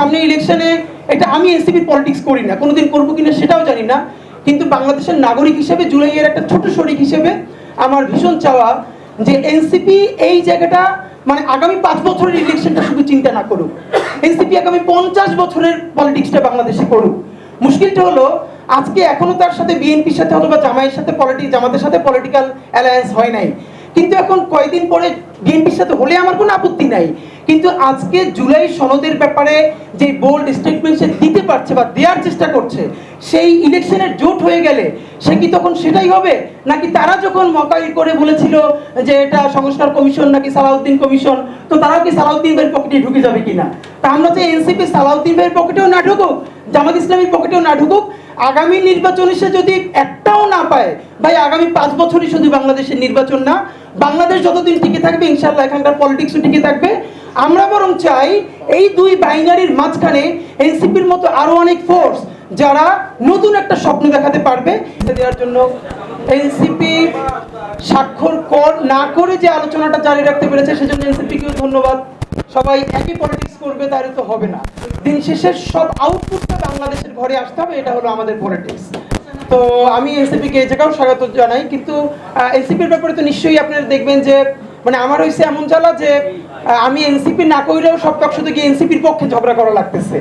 সামনে ইলেকশনে এটা আমি এনসিপির পলিটিক্স করি না, কোনোদিন করব কিনা সেটাও জানি না। কিন্তু বাংলাদেশের নাগরিক হিসেবে, জুলাইয়ের একটা ছোট শরিক হিসেবে আমার ভীষণ চাওয়া যে এনসিপি এই জায়গাটা মানে আগামী পাঁচ বছরের ইলেকশনটা শুধু চিন্তা না করুক। এনসিপি আগামী পঞ্চাশ বছরের পলিটিক্সটা বাংলাদেশে করুক। মুশকিলটা হলো, আজকে এখনও তার সাথে বিএনপির সাথে অথবা জামাইয়ের সাথে পলিটিক্স জামাতের সাথে পলিটিক্যাল অ্যালায়েন্স হয় নাই। এখন কয়েকদিন পরে বিএনপির সাথে হলে আমার কোনো আপত্তি নাই। কিন্তু আজকে জুলাই সনদের ব্যাপারে যে বোল্ড স্টেটমেন্ট সে দিতে পারছে বা দেওয়ার চেষ্টা করছে, সেই ইলেকশনের জোট হয়ে গেলে সে কি তখন সেটাই হবে? নাকি তারা যখন মকাই করে বলেছিল যে এটা সংস্কার কমিশন নাকি সালাউদ্দিন কমিশন, তো তারাও কি সালাউদ্দিন ভাইয়ের পকেটে ঢুকে যাবে কিনা? তা আমরা যে এনসিপি সালাউদ্দিন ভাইয়ের পকেটেও না ঢুকুক, জামাত ইসলামীর পকেটেও না ঢুকুক। আগামী নির্বাচনে সে যদি একটাও না পায়, ভাই আগামী পাঁচ বছরই শুধু বাংলাদেশের নির্বাচন না বাংলাদেশ যতদিন টিকে থাকবে ইনশাল্লাহ এখানকার পলিটিক্সও টিকে থাকবে। আমরা বরং চাই এই দুই বাইনারির মাঝখানে এনসিপির মতো আরও অনেক ফোর্স যারা নতুন একটা স্বপ্ন দেখাতে পারবে। দেওয়ার জন্য এনসিপি স্বাক্ষর কর না করে যে আলোচনাটা জারি রাখতে পেরেছে, সেজন্য এনসিপিকেও ধন্যবাদ। সবাই একই পলিটিক্স করবে, তাহলে তো হবে না। দিন শেষের সব আউটপুটটা বাংলাদেশের ঘরে আসতে হবে, এটা হলো আমাদের পলিটিক্স তো আমি এনসিপিকে জায়গাও স্বাগত জানাই, কিন্তু এনসিপির ব্যাপারে তো নিশ্চয়ই আপনারা দেখবেন যে মানে আমার হয়েছে এমন জ্বালা যে আমি এনসিপি না কইলেও সব কাক শুধু গিয়ে এনসিপির পক্ষে ঝগড়া করা লাগতেছে।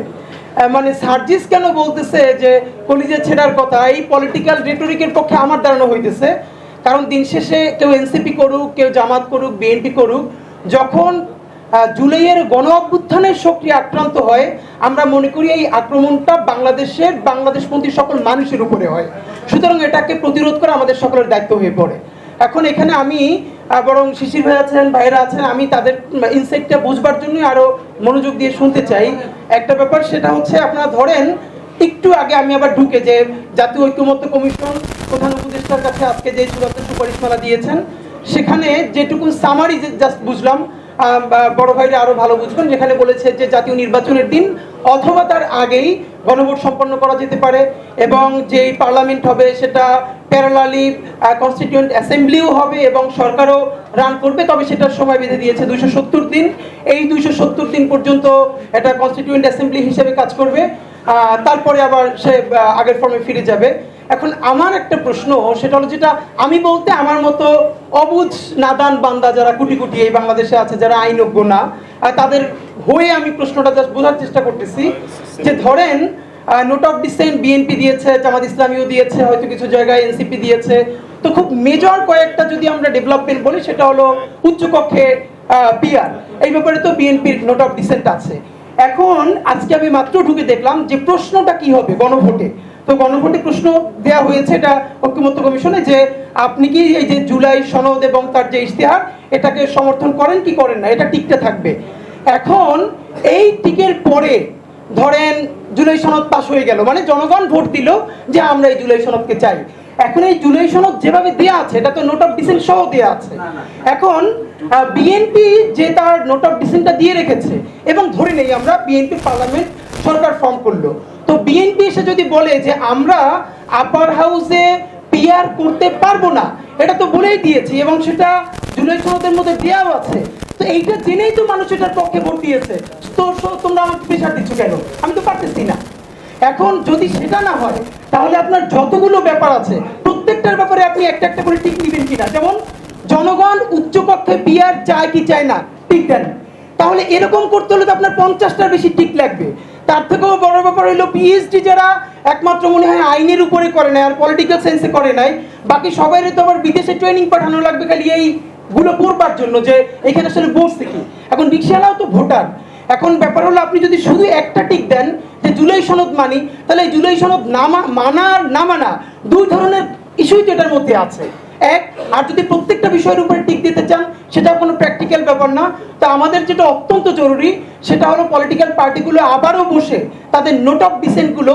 মানে সার্জিস কেন বলতেছে যে, কলিজে ছেড়ার কথা? এই পলিটিক্যাল রেটরিকের পক্ষে আমার দাঁড়ানো হইতেছে। কারণ দিন শেষে কেউ এনসিপি করুক, কেউ জামাত করুক বিএনপি করুক, যখন জুলাইয়ের গণ অভ্যুত্থানের সক্রিয় আক্রান্ত হয়। আমরা মনে করি এই আক্রমণটা বাংলাদেশের, বাংলাদেশপন্থী সকল মানুষের উপরে হয়। সুতরাং এটাকে প্রতিরোধ করা আমাদের সকলের দায়িত্ব হয়ে পড়ে। এখন এখানে আমি বরং শিশির ভাই আছেন ভাইরা আছেন, আমি তাদের ইনসাইটটা বুঝবার জন্যই আরও মনোযোগ দিয়ে শুনতে চাই। একটা ব্যাপার সেটা হচ্ছে আপনারা ধরেন, একটু আগে আমি আবার ঢুকে যে জাতীয় ঐক্যমত্য কমিশন প্রধান উপদেষ্টার কাছে আজকে যে চূড়ান্ত সুপারিশমালা দিয়েছেন, সেখানে যেটুকু সামারি জাস্ট বুঝলাম বড় ভাইরা আরও ভালো বুঝবেন, যেখানে বলেছে যে জাতীয় নির্বাচনের দিন অথবা তার আগেই গণভোট সম্পন্ন করা যেতে পারে এবং যে পার্লামেন্ট হবে সেটা প্যারালালি কনস্টিটিউয়েন্ট অ্যাসেম্বলিও হবে এবং সরকারও রান করবে, তবে সেটার সময় বেঁধে দিয়েছে দুইশো সত্তর দিন। এই দুইশো সত্তর দিন পর্যন্ত এটা কনস্টিটিউয়েন্ট অ্যাসেম্বলি হিসেবে কাজ করবে। তারপরে আবার সে আগের ফর্মে ফিরে যাবে। এখন আমার একটা প্রশ্ন, সেটা হলো যেটা আমি বলতে আমার মতো অবুঝ, নাদান বান্দা যারা কোটি কোটি এই বাংলাদেশে আছে, যারা আইনজ্ঞ না তাদের হয়ে আমি প্রশ্নটা জাস্ট বোঝার চেষ্টা করতেছি। যে ধরেন নোট অফ ডিসেন্ট বিএনপি দিয়েছে, জামাত ইসলামীও দিয়েছে, হয়তো কিছু জায়গায় এনসিপি দিয়েছে। তো খুব মেজর কয়েকটা যদি আমরা ডেভেলপমেন্ট বলি, সেটা হলো উচ্চকক্ষে পিয়ার এই ব্যাপারে তো বিএনপির নোট অফ ডিসেন্ট আছে। এখন আজকে আমি মাত্র ঢুকে দেখলাম যে প্রশ্নটা কি হবে গণভোটে। তো গণভোটে প্রশ্ন দেয়া হয়েছে এটা ঐক্যমত্য কমিশনে যে আপনি কি এই যে জুলাই সনদ এবং তার যে ইশতেহার এটাকে সমর্থন করেন কি করেন না? এটা টিকতে থাকবে। এখন এই টিকের পরে ধরেন জুলাই সনদ পাশ হয়ে গেল মানে জনগণ ভোট দিল যে আমরা এই জুলাই সনদকে চাই। এখন এই জুলাই সনদ যেভাবে দেয়া আছে এটা তো নোট অফ ডিসেন্ট সহ দেয়া আছে। এখন বিএনপি যে তার নোট অফ ডিসেন্টটা দিয়ে রেখেছে এবং ধরে নেই আমরা বিএনপি পার্লামেন্ট সরকার ফর্ম করল। তো বিএনপি এসে যদি বলে যে আমরা আপার হাউসে পিআর করতে পারব না, এটা তো বলেই দিয়েছি এবং সেটা জুলাই সনদের মধ্যে দেওয়াও আছে। তো এইটা জেনেই তো মানুষ এটার পক্ষে ভোট দিয়েছে। তো তোমরা আমাকে প্রেশার দিচ্ছ কেন? আমি তো পারতেছি না। এখন যদি সেটা না হয়, তাহলে আপনার যতগুলো ব্যাপার আছে, প্রত্যেকটার ব্যাপারে আপনি একটা একটা করে টিক দিবেন কিনা? যেমন, জনগণ উচ্চকক্ষে পিআর চায় কি চায় না টিক দেন। তাহলে এরকম করতে হলে তো আপনার পঞ্চাশটার বেশি টিক লাগবে। তার থেকেও বড় ব্যাপার হইল পিএইচডি যারা একমাত্র মনে হয় আইনের উপরে করে নাই আর পলিটিক্যাল সেন্সে করে নাই। বাকি সবাই তো আবার বিদেশে ট্রেনিং পাঠানো লাগবে খালি এই গুলো করবার জন্য যে এখানে আসলে বসছে কি? এখন রিক্সাওয়ালাও তো ভোটার। এখন ব্যাপার হলো আপনি যদি শুধু একটা টিক দেন যে জুলাই সনদ মানি, তাহলে জুলাই সনদ না মা- মানা আর না মানা দুই ধরনের ইস্যুই তো এটার মধ্যে আছে। এক, আর যদি প্রত্যেকটা বিষয়ের উপরে টিক দিতে চান সেটাও কোনো প্র্যাকটিক্যাল ব্যাপার না। তো আমাদের যেটা অত্যন্ত জরুরি সেটা হলো পলিটিক্যাল পার্টিগুলো আবারও বসে তাদের নোট অফ ডিসেন্টগুলো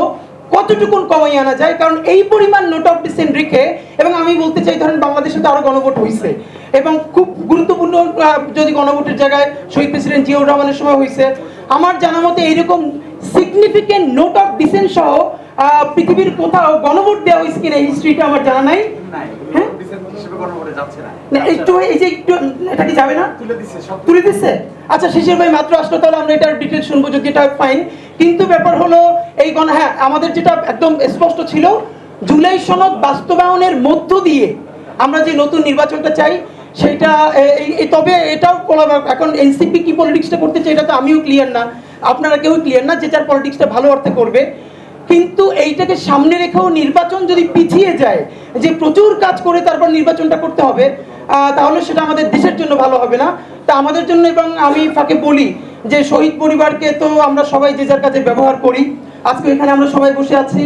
কতটুকুন কমাই আনা যায় কারণ এই পরিমাণ নোট অফ ডিসেন্ট রেখে এবং আমি বলতে চাই ধরেন বাংলাদেশে তো আরও গণভোট হয়েছে এবং খুব গুরুত্বপূর্ণ যদি গণভোটের জায়গায় শহীদ প্রেসিডেন্ট জিয়াউর রহমানের সময় হয়েছে আমার জানা মতে এইরকম সিগনিফিকেন্ট নোট অফ ডিসেন্ট সহ আহ, পৃথিবীর কোথাও গণভোট দেওয়া হয়েছে কিনা হিস্ট্রিটা আমার জানা নাই। হ্যাঁ? দিচ্ছেন হিসেবে গণভোটে যাচ্ছে না। না একটু এই যে একটু এটা কি যাবে না? তুলে দিচ্ছে সব তুলে দিচ্ছে আচ্ছা শিশির ভাই মাত্র আসলো তাহলে আমরা এটার ডিটেলস শুনব যদি এটা ফাইন কিন্তু ব্যাপার হলো এই গণ হ্যাঁ আমাদের যেটা একদম স্পষ্ট ছিল জুলাই সনদ বাস্তবায়নের মধ্য দিয়ে আমরা যে নতুন নির্বাচনটা চাই সেটা এই- তবে এটাও এখন এনসিপি কি পলিটিক্সটা করতে চাই এটা তো আমিও ক্লিয়ার না। আপনারা কেউ ক্লিয়ার না যে যার পলিটিক্সটা ভালো অর্থে করবে। কিন্তু এইটাকে সামনে রেখেও নির্বাচন যদি পিছিয়ে যায়, যে প্রচুর কাজ করে তারপর নির্বাচনটা করতে হবে তাহলে সেটা আমাদের দেশের জন্য ভালো হবে না। তা আমাদের জন্য এবং আমি ফাঁকে বলি যে শহীদ পরিবারকে তো আমরা সবাই যে যার কাছে ব্যবহার করি। আজকে এখানে আমরা সবাই বসে আছি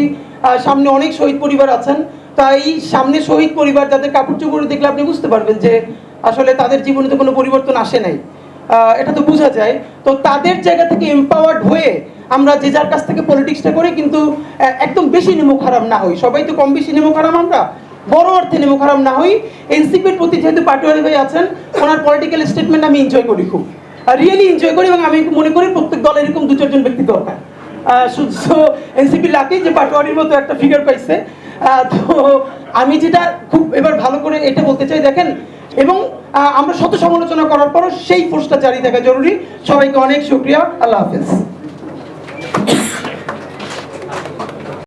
সামনে অনেক শহীদ পরিবার আছেন। তাই সামনে শহীদ পরিবার যাদের কাপড় চোপড় দেখলে আপনি বুঝতে পারবেন যে আসলে তাদের জীবনে তো কোনো পরিবর্তন আসে নাই। এটা তো বোঝা যায়। তো তাদের জায়গা থেকে এম্পাওয়ার্ড হয়ে আমরা যে যার কাছ থেকে পলিটিক্সটা করি কিন্তু একদম বেশি নেমুখ হারাম না হই। সবাই তো কম বেশি নেমুখ হারাম আমরা। বড় অর্থে নেমুখ হারাম না হই। এনসিপির প্রতি যেহেতু পাটোয়ারি ভাই আছেন, ওনার পলিটিক্যাল স্টেটমেন্ট আমি এনজয় করি খুব। রিয়েলি এনজয় করি এবং আমি মনে করি প্রত্যেক দলের এরকম দু চারজন ব্যক্তি দরকার। এনসিপি লাকি যে পাটোয়ারির মতো একটা ফিগার পাইছে। তো আমি যেটা খুব এবার ভালো করে এটা বলতে চাই, দেখেন, এবং আমরা শত সমালোচনা করার পরও সেই ফোর্সটা জারি থাকা জরুরি। সবাইকে অনেক শুক্রিয়া। আল্লাহ হাফেজ।